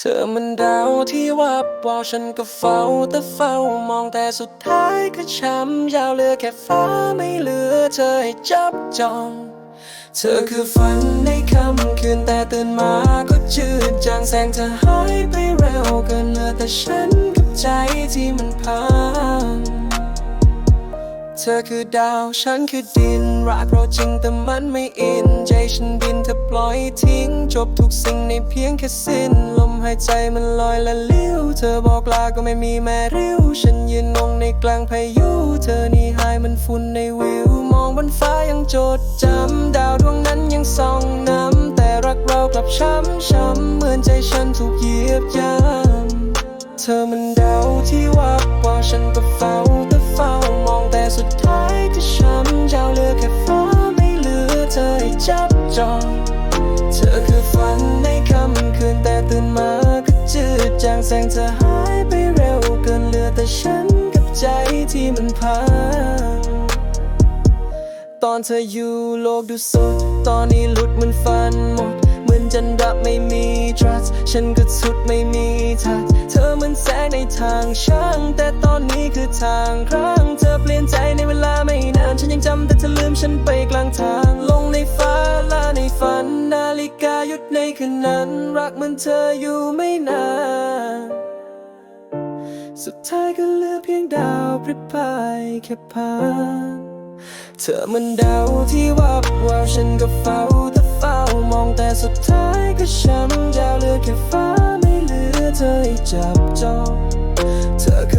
เธอมันดาวที่วับวาวฉันก็เฝ้าแต่เฝ้ามองแต่สุดท้ายก็ช้ำยาวเหลือแค่ฟ้าไม่เหลือเธอให้จับจอง เธอคือฝันในค่ำคืนแต่ตื่นมาก็จืดจางแสงเธอหายไปเร็วเกินเหลือแต่ฉันกับใจที่มันพัง เธอคือดาว ฉันคือดิน รักเราจริงแต่มันไม่อิน ใจฉันบินเธอปล่อยทิ้ง จบทุกสิ่งในเพียงแค่สิ้น ลมหายใจมันลอยละลิ้ว เธอบอกลาก็ไม่มีแม่ริ้ว ฉันยืนงงในกลางพายุ เธอนี่หายมันฝุ่นในวิว มองบนฟ้ายังจดจำ ดาวดวงนั้นยังส่องน้ำแต่รักเรากลับช้ำช้ำเหมือนใจฉันถูกเหยียบย่ำ จับจอง เธอคือฝันในค่ำคืนแต่ตื่นมาก็จืดจางแสงเธอหายไปเร็วเกินเหลือแต่ฉันกับใจที่มันพังตอนเธออยู่โลกดูสด ตอนนี้หลุดเหมือนฟันหมด เหมือนจันดับไม่มี trust ฉันก็สุดไม่มีทักเธอเหมันแสงในทางช่าง แต่ตอนนี้คือทางครั้ง เธอเปลี่ยนใจในเวลาไม่นาน ฉันยังจำแต่เธอลืมฉันไปกลางทาง คืนนั้นรักมันเธออยู่ไม่นาน สุดท้ายก็เหลือเพียงดาวพริบพายแค่ผ่านเธอมันดาวที่วับวาวฉันก็เฝ้าแต่เฝ้ามองแต่สุดท้ายก็ช้ำยาวเหลือแค่ฟ้าไม่เหลือเธอให้จับจองเธอ